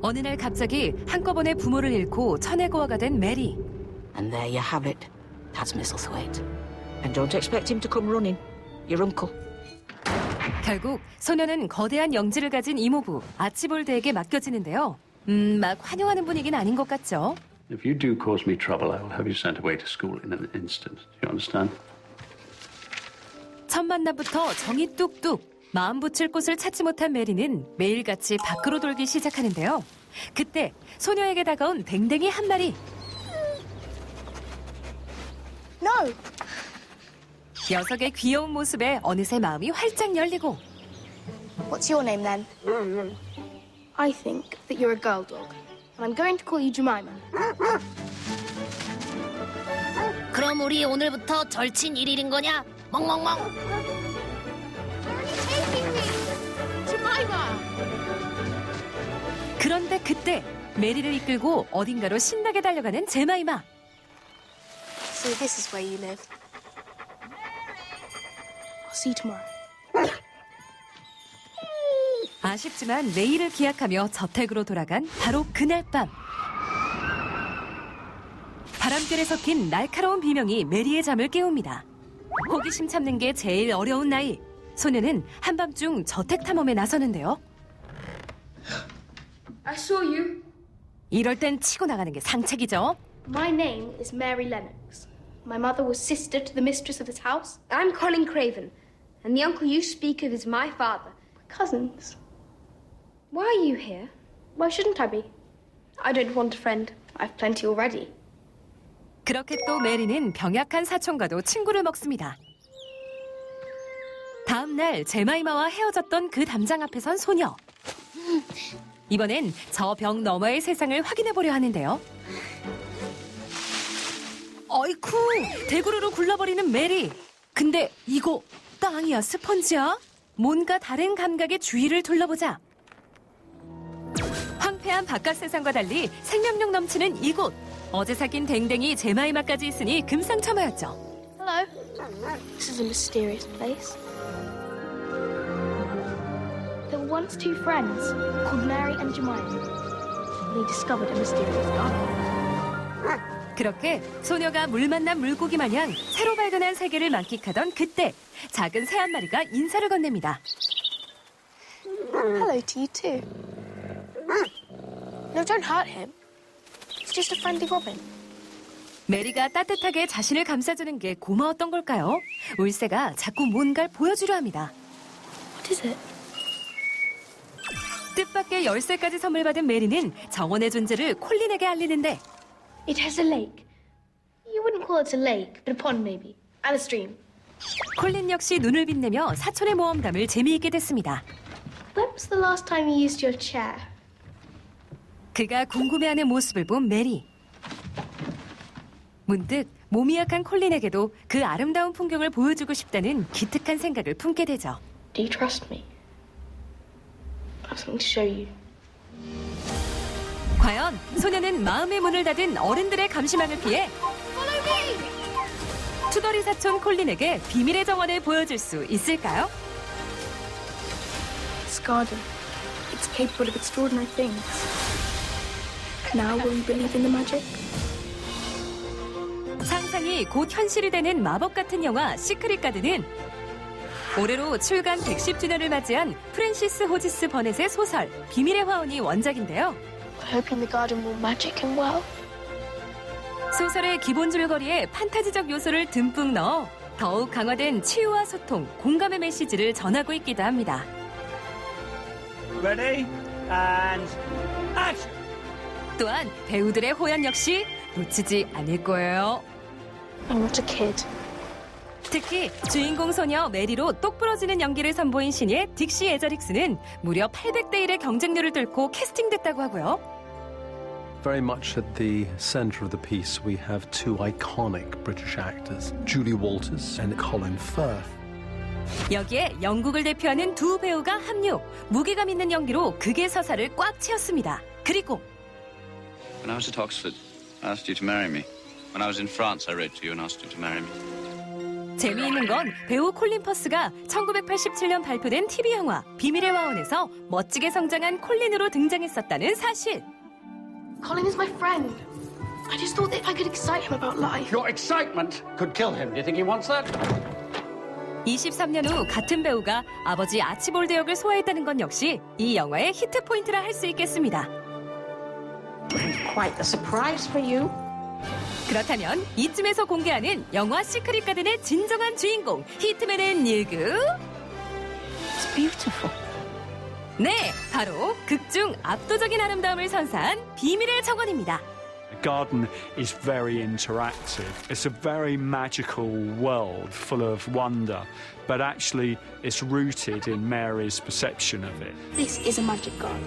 어느 날 갑자기 한꺼번에 부모를 잃고 천혜고아가 된 메리. And there you have it. That's Misselthwaite. And don't expect him to come running. Your uncle. 결국 소녀는 거대한 영지를 가진 이모부 아치볼드에게 맡겨지는데요. 음, 막 환영하는 분위기는 아닌 것 같죠. If you do cause me trouble, I will have you sent away to school in an instant. Do you understand? 첫 만남부터 정이 뚝뚝 마음 붙일 곳을 찾지 못한 메리는 매일같이 밖으로 돌기 시작하는데요. 그때 소녀에게 다가온 댕댕이 한 마리. No. 녀석의 귀여운 모습에 어느새 마음이 활짝 열리고 What's your name then? I think that you're a girl dog, and I'm going to call you Jemima. 그럼 우리 오늘부터 절친 1일인 거냐? 멍멍멍. 그런데 그때 메리를 이끌고 어딘가로 신나게 달려가는 제마이마. So this is where you live. I'll see you tomorrow. 아쉽지만 내일을 기약하며 저택으로 돌아간 바로 그날 밤. 바람결에 섞인 날카로운 비명이 메리의 잠을 깨웁니다. 호기심 참는 게 제일 어려운 나이. 소녀는 한밤중 저택 탐험에 나서는데요. I saw you. 이럴 땐 치고 나가는 게 상책이죠. My name is Mary Lennox. My mother was sister to the mistress of this house. I'm Colin Craven, and the uncle you speak of is my father. We're cousins. Why are you here? Why shouldn't I be? I don't want a friend. I've plenty already. 그렇게 또 메리는 병약한 사촌과도 친구를 먹습니다. 다음 날 제마이마와 헤어졌던 그 담장 앞에 선 소녀. 이번엔 저 벽 너머의 세상을 확인해 보려 하는데요. 어이쿠 대구르르 굴러버리는 메리. 근데 이거 땅이야 스펀지야? 뭔가 다른 감각의 주위를 둘러보자. 황폐한 바깥 세상과 달리 생명력 넘치는 이곳. 어제 사귄 댕댕이 제마이마까지 있으니 금상첨화였죠. Hello. This is a mysterious place. There were once two friends called Mary and Jemima. They discovered a mysterious garden. 그렇게 소녀가 물 만난 물고기 마냥 새로 발견한 세계를 만끽하던 그때 작은 새 한 마리가 인사를 건넵니다. Hello to you too. No, don't hurt him. It's just a friendly robin. 메리가 따뜻하게 자신을 감싸주는 게 고마웠던 걸까요? 울새가 자꾸 뭔가를 보여주려 합니다. What is it? 뜻밖의 열쇠까지 선물 받은 메리는 정원의 존재를 콜린에게 알리는데 It has a lake. You wouldn't call it a lake, but a pond maybe. And a stream. 콜린 역시 눈을 빛내며 사촌의 모험담을 재미있게 됐습니다. When was the last time you used your chair? 그가 궁금해하는 모습을 본 메리. 문득 몸이 약한 콜린에게도 그 아름다운 풍경을 보여주고 싶다는 기특한 생각을 품게 되죠. Do you trust me? 과연 소녀는 마음의 문을 닫은 어른들의 감시망을 피해 투덜이 사촌 콜린에게 비밀의 정원을 보여줄 수 있을까요? This garden. It's capable of extraordinary things. Now will you believe in the magic? 상상이 곧 현실이 되는 마법 같은 영화 시크릿 가든은 올해로 출간 110주년을 맞이한 프랜시스 호지스 버넷의 소설 비밀의 화원이 원작인데요. We're hoping the garden will magic him well. 소설의 기본 줄거리에 판타지적 요소를 듬뿍 넣어 더욱 강화된 치유와 소통, 공감의 메시지를 전하고 있기도 합니다. Ready? And action! 또한 배우들의 호연 역시 놓치지 않을 거예요. I'm not a kid. 특히 주인공 소녀 메리로 똑 부러지는 연기를 선보인 신예 딕시 에저릭스는 무려 800대 1의 경쟁률을 뚫고 캐스팅됐다고 하고요. Very much at the centre of the piece, we have two iconic British actors, Julie Walters and Colin Firth. 여기에 영국을 대표하는 두 배우가 합류. 무게감 있는 연기로 극의 서사를 꽉 채웠습니다. 그리고 When I was at Oxford, I asked you to marry me. When I was in France, I wrote to you and asked you to marry me. 재미있는 건 배우 콜린 퍼스가 1987년 발표된 TV 영화 비밀의 화원에서 멋지게 성장한 콜린으로 등장했었다는 사실. Colin is my friend. I just thought that if I could excite him about life. Your excitement could kill him. Do you think he wants that? 23년 후 같은 배우가 아버지 아치볼드 역을 소화했다는 건 역시 이 영화의 히트 포인트라 할 수 있겠습니다. Quite the surprise for you. 그렇다면 이쯤에서 공개하는 영화 시크릿 가든의 진정한 주인공 It's beautiful. 네, 바로 극중 압도적인 아름다움을 선사한 비밀의 정원입니다. Garden is very interactive. It's a very magical world full of wonder, but actually it's rooted in Mary's perception of it. This is a magic garden.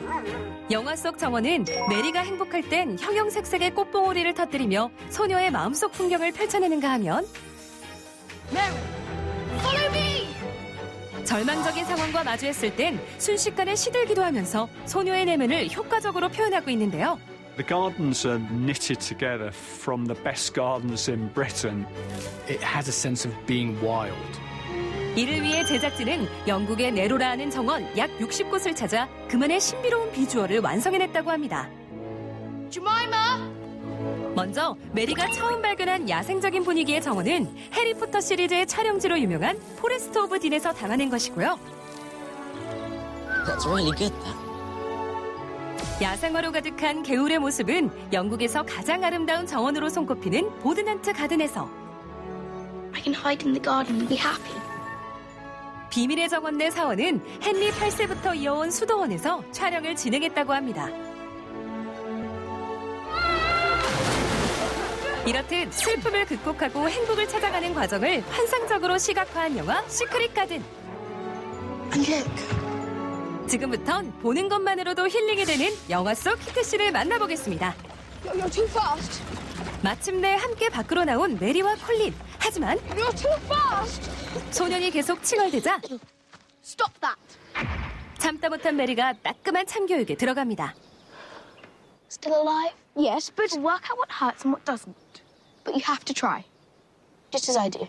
영화 속 정원은 메리가 행복할 땐 형형색색의 꽃봉오리를 터뜨리며 소녀의 마음속 풍경을 펼쳐내는가 하면 Follow me! 절망적인 상황과 마주했을 땐 순식간에 시들기도 하면서 소녀의 내면을 효과적으로 표현하고 있는데요. The gardens are knitted together from the best gardens in Britain. It has a sense of being wild. 이를 위해 제작진은 영국의 네로라 하는 정원 약 60곳을 찾아 그만의 신비로운 비주얼을 완성해냈다고 합니다. Jemima! 먼저 메리가 처음 발견한 야생적인 분위기의 정원은 해리포터 시리즈의 촬영지로 유명한 포레스트 오브 딘에서 담아낸 것이고요. That's really good. 야생화로 가득한 개울의 모습은 영국에서 가장 아름다운 정원으로 손꼽히는 보드난트 가든에서 I can hide in the garden and be happy. 비밀의 정원 내 사원은 헨리 8세부터 이어온 수도원에서 촬영을 진행했다고 합니다. 이렇듯 슬픔을 극복하고 행복을 찾아가는 과정을 환상적으로 시각화한 영화 시크릿 가든. 지금부턴 보는 것만으로도 힐링이 되는 영화 속 히트씬을 만나보겠습니다. you're, you're too fast. 마침내 함께 밖으로 나온 메리와 콜린. 하지만 You're too fast. 소년이 계속 칭얼대자 Stop that. 참다 못한 메리가 따끔한 참교육에 들어갑니다. Still alive? Yes, but work out what hurts and what doesn't. But you have to try. Just as I do.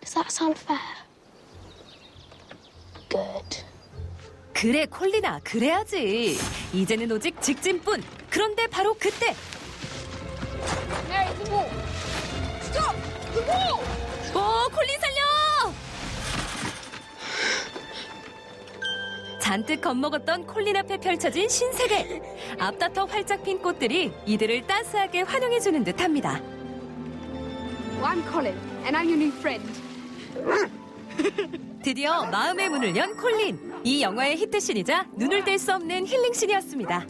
Does that sound fair? Good. 그래 콜리나 그래야지. 이제는 오직 직진뿐. 그런데 바로 그때 wall! 오 콜린 살려! 잔뜩 겁먹었던 콜린 앞에 펼쳐진 신세계. 앞다퉈 활짝 핀 꽃들이 이들을 따스하게 환영해주는 듯합니다. I'm Colin, and I'm your new friend. 드디어 마음의 문을 연 콜린. 이 영화의 히트신이자 눈을 뗄 수 없는 힐링신이었습니다.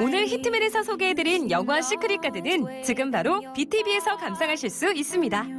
오늘 히트맨에서 소개해드린 영화 시크릿 가든은 지금 바로 BTV에서 감상하실 수 있습니다.